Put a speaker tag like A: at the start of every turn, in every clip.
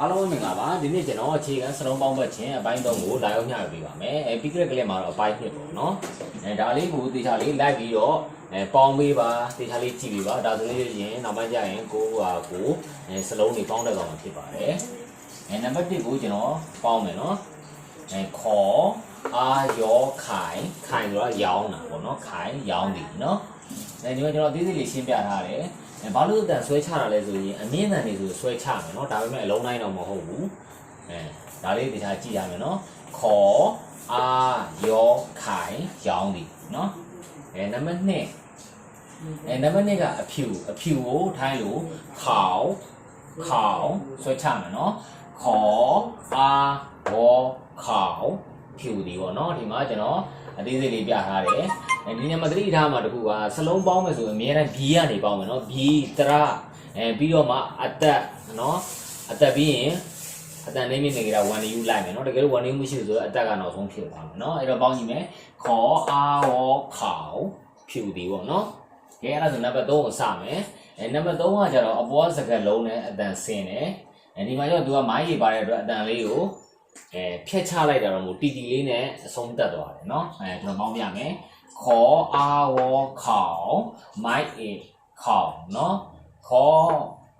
A: အားလုံးပဲမင်္ဂလာပါဒီနေ့ကျွန်တော်အခြေခံစလုံးပေါင်းပတ်ခြင်းအပိုင်း3ကိုလာရောက်ညှပြပေးပါမယ်အဲပြီးခဲ့တဲ့ကလေးမှာတော့အပိုင်း1ပေါ့နော်အဲဒါလေးကိုတေချာလေးလိုက်ပြီးတော့အဲပေါင်းပေးပါတေချာလေးကြည့်ပေးပါဒါဆိုလို့ရှိရင်နောက်ပိုင်းကျရင်ကိုဟာကိုအဲစလုံးတွေပေါင်းတတ်သွားမှာဖြစ်ပါတယ်အဲနံပါတ်1ကိုကျွန်တော်ပေါင်းမယ်နော်အဲခေါ်အာယောခိုင်ခိုင်ဆိုတာရောင်းတာပေါ့နော်ခိုင်ရောင်းပြီနော်အဲဒီမှာကျွန်တော်သေးသေးလေးရှင်းပြထားတယ် အဲဘာလို့အတန်ဆွဲချတာလဲဆိုရင်အမြင့်တန်နေဆိုဆွဲချမယ်နော်ဒါပေမဲ့အလုံးတိုင်းတော့မဟုတ်ဘူးအဲဒါလေးတရားကြည့်ရမယ်နော်ခေါ်အာယောခိုင်ရောင်းပြီနော်အဲနံပါတ်2အဲနံပါတ်2ကအဖြူအဖြူကိုထိုင်းလို့ခေါင်ခေါင်ဆွဲချမယ်နော်ခေါ်အာဘောခေါင် ဖြူဒီပေါ့เนาะဒီမှာကျွန်တော်အသေးစိတ်လေးပြထားတယ် အဲဒီညမသတိထားမှာတခုကစလုံးပေါင်းမယ်ဆိုရင်အများတိုင်း B ကနေပေါင်းမယ်နော် B တရအဲပြီးတော့မှအသက်နော်အသက်ပြီးရင်အတန်နေမြင့်နေကြတာ1 U လိုက်မယ်နော်တကယ်လို့1 U မရှိဘူးဆိုတော့အသက်ကနောက်ဆုံးဖြစ်သွားမယ်နော်အဲ့တော့ပေါင်းကြည့်မယ်ခေါ်အာဝေါ်ခေါဖြူဒီပေါ့နော်ကဲအဲ့ဒါဆိုနံပါတ်3ကိုစမယ်အဲနံပါတ်3ကကျတော့အပေါ်စကလုံးနဲ့အတန်ဆင်းတယ်အဲဒီမှာကျတော့သူကမိုင်းရေပါတဲ့အတွက်အတန်လေးကို အဲဖြတ်ချလိုက်တာတော့မို့တီတီလေးနဲ့အဆုံးတက်သွားတယ်နော်အဲကျွန်တော်ပေါင်းပြမယ် ขออาวอเขาไม้เอกเขาเนาะขอ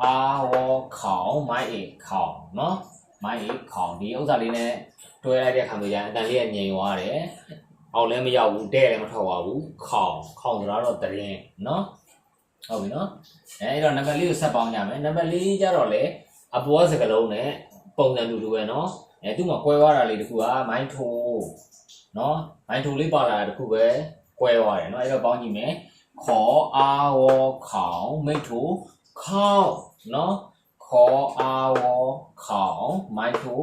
A: อาวอเขาไม้เอกเขาเนาะไม้เอกเขาဒီဥစ္စာလေးနဲ့တွဲလိုက်တဲ့အခါမှာကျရင်အတန်လေးကငြိမ်သွားတယ်အောက်လည်းမရောက်ဘူးတဲ့လည်းမထွက်သွားဘူးခေါင်ခေါင်ဆိုတာတော့တရင်เนาะဟုတ်ပြီเนาะအဲအဲ့တော့နံပါတ်လေးကိုဆက်ပေါင်းကြမယ်နံပါတ်လေးကျတော့လေအပေါ်စကလုံးနဲ့ပုံစံတူတူပဲเนาะ အဲသူ့မှာကွဲသွားတာလေးတခုကမိုင်းထိုးเนาะမိုင်းထိုးလေးပါလာတာတခုပဲ ကွဲသွားတယ်เนาะအဲ့တော့ပေါင်းကြည့်မယ်ခေါ်အာဝေါ်ခေါင်မိတ်ထူခေါက်เนาะခေါ်အာဝေါ်ခေါင်မိုက်ထူ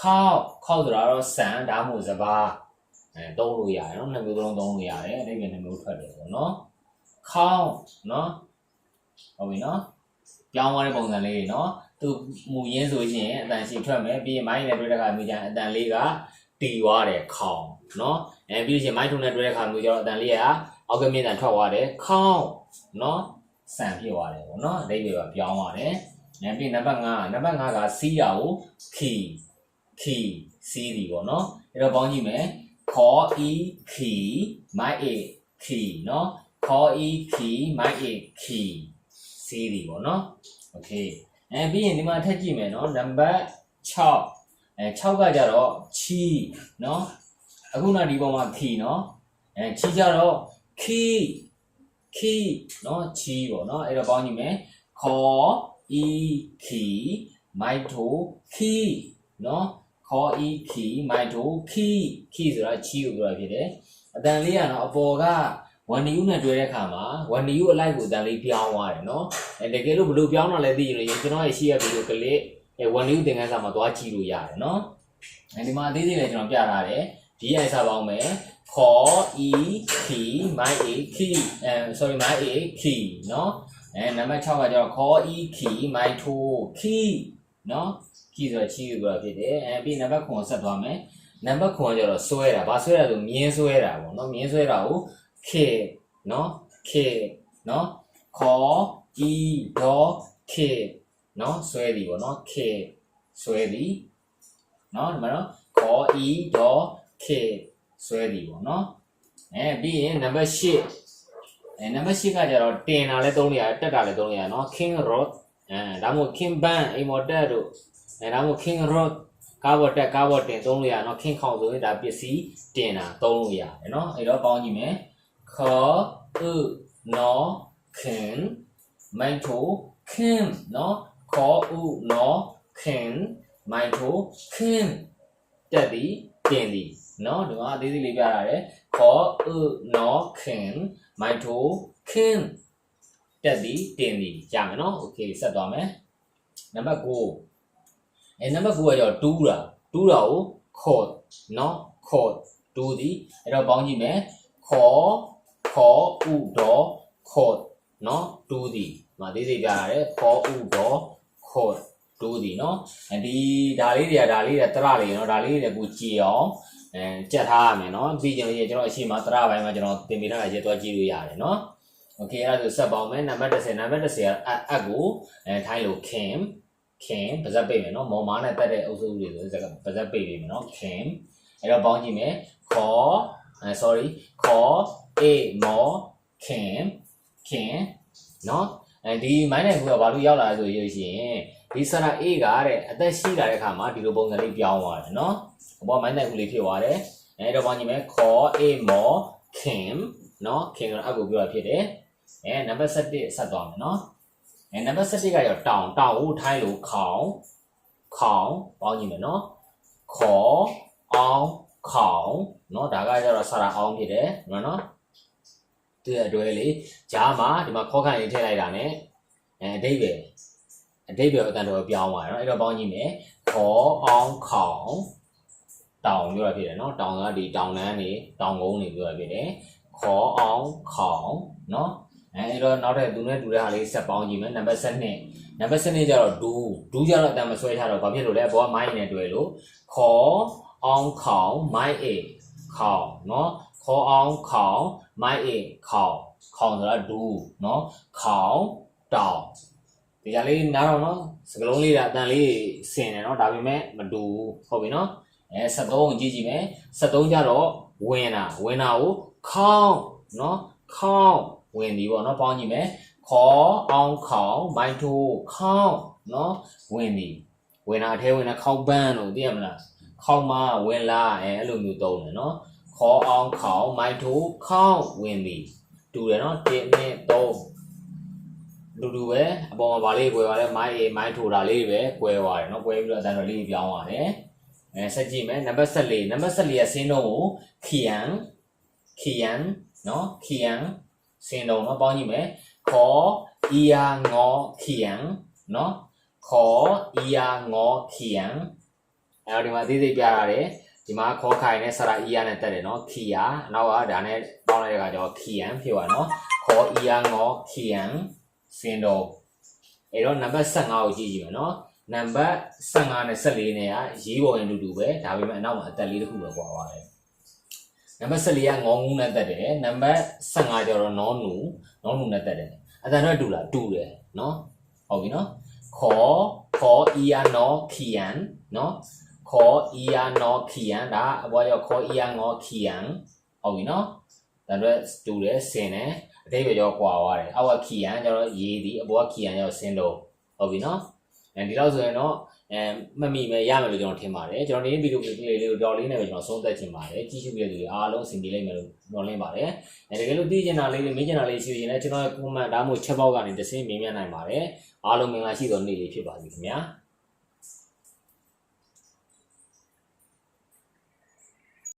A: ခေါက်ခေါက်ဆိုတာတော့စံဒါမှမဟုတ်စပါးအဲသုံးလို့ရတယ်เนาะနှစ်မျိုးလုံးသုံးလို့ရတယ်အဲ့ဒီနှစ်မျိုးထွက်တယ်ပေါ့เนาะခေါက်เนาะဟုတ်ပြီเนาะပြောင်းသွားတဲ့ပုံစံလေးเนาะ သူမူရင်းဆိုရင်အတန်ရှိထွက်မယ်ပြီးရင်မိုင်းနဲ့တွေ့တဲ့အခါမျိုးကျရင်အတန်လေးကတီသွားတယ်ခေါင်เนาะ အဲပြီးရင်မိုင်းထုံနဲ့တွဲတဲ့ခါမျိုးကျတော့အတန်လေးကအောက်ကမြင့်တန်ထွက်သွားတယ်ခေါင်းနော်ဆန်ဖြစ်သွားတယ်ပေါ့နော်အဓိပ္ပာယ်ကပြောင်းသွားတယ်အဲပြီးနံပါတ်5နံပါတ်5ကစီးရကိုခီခီစီးဒီပေါ့နော်အဲ့တော့ပေါင်းကြည့်မယ်ခေါ်ဤခီမိုက်အေခီနော်ခေါ်ဤခီမိုက်အေခီစီးဒီပေါ့နော်โอเค အဲပြီးရင်ဒီမှာထပ်ကြည့်မယ်နော်နံပါတ်6အဲ6ကကြတော့ချီနော်အခုနဒီပုံမှာခီနော်အဲချီကြတော့ခီခီနော်ချီပေါ့နော်အဲ့တော့ပေါင်းကြည့်မယ်ခေါ်ဤခီမိုက်ထိုခီနော်ခေါ်ဤခီမိုက်ထိုခီခီဆိုတာချီကိုပြောတာဖြစ်တယ်အတန်လေးကတော့အပေါ်က 1U နဲ့တွဲတဲ့အခါမှာ 1U အလိုက်ကိုတန်လေးပြောင်းသွားတယ်နော်အဲတကယ်လို့ဘလို့ပြောင်းတာလဲသိရင်ကျွန်တော်ရဲ့ရှိရဗီဒီယိုကလစ်အဲ 1U သင်ခန်းစာမှာသွားကြည့်လို့ရတယ်နော်အဲဒီမှာအသေးစိတ်လည်းကျွန်တော်ပြထားတယ် DI စာပေါင်းမယ် call e key my a key အဲ sorry my a key နော်အဲနံပါတ်6ကကျတော့ call e key my to key နော် key ဆိုတော့ key ကိုပြောဖြစ်တယ်အဲပြီးနံပါတ်9ကိုဆက်သွားမယ်နံပါတ်9ကကျတော့ဆွဲတာဘာဆွဲတာဆိုမြင်းဆွဲတာပေါ့နော်မြင်းဆွဲတာကို k เนาะ k เนาะခေါ် e dot k เนาะဆွဲသည်ပေါ့เนาะ k ဆွဲသည်เนาะဒီမှာเนาะခေါ် e dot k ဆွဲသည်ပေါ့နော်အဲပြီးရင်နံပါတ်8အဲနံပါတ်8ကကြတော့တင်တာလည်းသုံးလို့ရတယ်တက်တာလည်းသုံးလို့ရတယ်နော် king rod အဲဒါမှမဟုတ် king band အိမ်မော်တက်တို့အဲဒါမှမဟုတ် king rod ကားဘော်တက်ကားဘော်တင်သုံးလို့ရနော် king ခေါင်ဆိုရင်ဒါပစ္စည်းတင်တာသုံးလို့ရတယ်နော်အဲ့တော့ပေါင်းကြည့်မယ် ခေါ်ဥနော် king မိုင်ထို king နော်ခေါ်ဥနော် king မိုင်ထို king တက်သည်တင်သည်နော်ဒီမှာအသေးသေးလေးပြရတယ်ခေါ်ဥနော်ခင်မိုင်ထိုခင်တက်သည်တင်သည်ရမယ်နော်โอเคဆက်သွားမယ်နံပါတ်9အဲနံပါတ်9ကကြောတူးတာတူးတာကိုခေါ်နော်ခေါ်တူးသည်အဲ့တော့ပေါင်းကြည့်မယ်ခေါ် ခေါ်ဥတော်ခေါ်နော်တူးသည်ဒီမှာသေးသေးပြရတယ်ခေါ်ဥတော်ခေါ်တူးသည်နော်အဲဒီဒါလေးတွေကဒါလေးတွေတရလေးနော်ဒါလေးတွေကိုကြည်အောင် အဲကြက်ထားရမယ်เนาะပြီးကြရင်ကျွန်တော်အရှိမသရပိုင်းမှာကျွန်တော်တင်ပေးထားတာရေသွားကြည့်လို့ရတယ်เนาะโอเคအဲ့ဒါဆိုဆက်ပေါင်းမယ်နံပါတ်30နံပါတ်30ကအအက်ကိုအဲထိုင်းလို့ kim ခင်ပါဇက်ပိတ်မယ်နော်မော်မားနဲ့တက်တဲ့အုပ်စုတွေဆိုစကားပါဇက်ပိတ်ပြီမယ်နော်ခင်အဲ့တော့ပေါင်းကြည့်မယ်ခေါ်အဲ sorry ခေါ် အေမော်ခင်ခင်နော်အဲဒီမိုင်းနိုင်ဘူးကဘာလို့ရောက်လာလဲဆိုရရှင်ဒီဆရာ A ကတဲ့အသက်ရှိလာတဲ့အခါမှာဒီလိုပုံစံလေးပြောင်းသွားတယ်နော်အပေါ်မိုင်းနိုင်ဘူးလေးဖြစ်သွားတယ်အဲ့တော့ပေါင်းကြည့်မယ်ခေါ်အေမော်ခင်နော်ခင်ကအကူပြောတာဖြစ်တယ်အဲနံပါတ်7ဆက်သွားမယ်နော်အဲနံပါတ်7ကရောတောင်တောင်ကိုထိုင်းလို့ခေါင်ခေါင်ပေါင်းကြည့်မယ်နော်ခေါ်အောင်ခေါင်နော်ဒါကကျတော့ဆရာအောင်ဖြစ်တယ်နော်နော် သူရဲ့အတွဲလေးဂျားမှာဒီမှာခေါက်ခိုင်လေးထည့်လိုက်တာ ਨੇ အဲအတိတ်ပဲအတိတ်ပဲအတန်တော်ပြောင်းသွားတယ်နော်အဲ့တော့ပေါင်းကြည့်မယ်ခေါ်အောင်ခေါင်တောင်ပြောတာဖြစ်တယ်နော်တောင်ကဒီတောင်တန်းနေတောင်ကုန်းနေပြောတာဖြစ်တယ်ခေါ်အောင်ခေါင်နော်အဲအဲ့တော့နောက်ထပ်သူနဲ့တူတဲ့ဟာလေးဆက်ပေါင်းကြည့်မယ်နံပါတ်7နံပါတ်7ကျတော့ဒူးဒူးကျတော့အတန်မဆွဲထားတော့ဘာဖြစ်လို့လဲဘောကမိုင်းနဲ့တွေ့လို့ခေါ်အောင်ခေါင်မိုင်းအေခေါင်နော် ခေါ်အောင်ခေါင်မိုင်းအေခေါင်ခေါင်ဆိုတာဒူးနော်ခေါင်တောင်ဒီကြလေးနားတော့နော်စကလုံးလေးကအတန်လေးဆင်တယ်နော်ဒါပေမဲ့မတူဘူးဟုတ်ပြီနော်အဲ73ကြည့်ကြည့်မယ်73ကျတော့ဝင်တာဝင်တာကိုခေါင်နော်ခေါင်ဝင်ပြီပေါ့နော်ပေါင်းကြည့်မယ်ခေါ်အောင်ခေါင်မိုင်းထိုးခေါင်နော်ဝင်ပြီဝင်တာအထဲဝင်တာခေါက်ပန်းလို့သိရမလားခေါက်မဝင်လာအဲအဲ့လိုမျိုးသုံးတယ်နော် ခေါ်အောင်ခေါင်မိုက်ထိုးခေါင်ဝင်ပြီတူတယ်နော်တင်းနဲ့သုံးလူလူပဲအပေါ်မှာဗာလေး꿰ပါတယ်မိုင်းအေမိုင်းထိုတာလေးပဲ꿰ပါတယ်နော်꿰ပြီးတော့အတန်းတော်လေးပြောင်းပါတယ်အဲဆက်ကြည့်မယ်နံပါတ်14နံပါတ်14ရဲ့ဆင်းလုံးကိုခီယန်ခီယန်နော်ခီယန်ဆင်းလုံးနော်ပေါင်းကြည့်မယ်ခေါ်အီယာငေါခီယန်နော်ခေါ်အီယာငေါခီယန်အဲဒီမှာသိသိပြရတယ် ဒီမှာခေါ်ခိုင်နဲ့ဆရာအီယာနဲ့တက်တယ်နော်ခီယာနောက်ကဒါနဲ့ပေါင်းလိုက်တဲ့အခါကျတော့ခီယန်ဖြစ်သွားနော်ခေါ်အီယာငေါခီယန်စင်တော့အဲ့တော့နံပါတ်15ကိုကြည့်ကြည့်မယ်နော်နံပါတ်15နဲ့14နဲ့ကရေးပေါ်ရင်တူတူပဲဒါပေမဲ့အနောက်မှာအသက်လေးတစ်ခုပဲကွာသွားတယ်နံပါတ်14ကငေါငူးနဲ့တက်တယ်နံပါတ်15ကျတော့နောနူနောနူနဲ့တက်တယ်အတန်တော့တူလားတူတယ်နော်ဟုတ်ပြီနော်ခေါ်ခေါ်အီယာနောခီယန်နော် ခေါ်အီယာနောခီယန်ဒါအပေါ်ရောက်ခေါ်အီယာငေါခီယန်ဟုတ်ပြီနော်ဒါတော့တူတယ်ဆင်တယ်အတိတ်ပဲကြောကွာသွားတယ်အောက်ကခီယန်ကျတော့ရေးသည်အပေါ်ကခီယန်ကျတော့ဆင်းတော့ဟုတ်ပြီနော်အဲဒီတော့ဆိုရင်တော့အဲမမိမဲ့ရမယ်လို့ကျွန်တော်ထင်ပါတယ်ကျွန်တော်ဒီဗီဒီယိုကလေးလေးကိုတော်လေးနဲ့ပဲကျွန်တော်ဆုံးသက်ချင်ပါတယ်ကြည့်ရှုခဲ့တဲ့သူတွေအားလုံးအဆင်ပြေလိမ့်မယ်လို့မျှော်လင့်ပါတယ်အဲတကယ်လို့သိချင်တာလေးတွေမေးချင်တာလေးရှိရင်လည်းကျွန်တော်ရဲ့ comment ဒါမှမဟုတ် chat box ကနေတစ်ဆင့်မေးမြန်းနိုင်ပါတယ်အားလုံးမင်္ဂလာရှိသောနေ့လေးဖြစ်ပါစေခင်ဗျာ